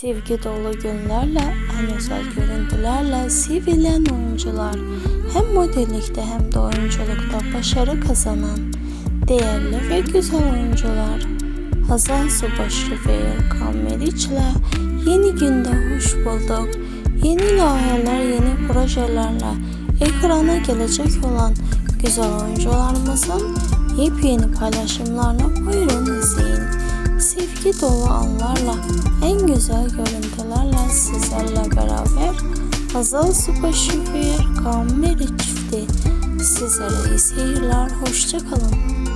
Sevgi dolu günlerle, en özel görüntülerle sevilen oyuncular hem modellikte hem de oyunculukta başarı kazanan değerli ve güzel oyuncular. Hazal Subaşı ve Erkan Meriç'le yeni günde hoş bulduk. Yeni layihələr, yeni projelerle ekrana gelecek olan güzel oyuncularımızın yepyeni paylaşımlarını buyurun izleyin. Sevgi dolu anlarla, en güzel görüntülerle sizlerle beraber Hazal Subaşı ve Erkan Meriç çifti sizlere iyi seyirler, hoşça kalın.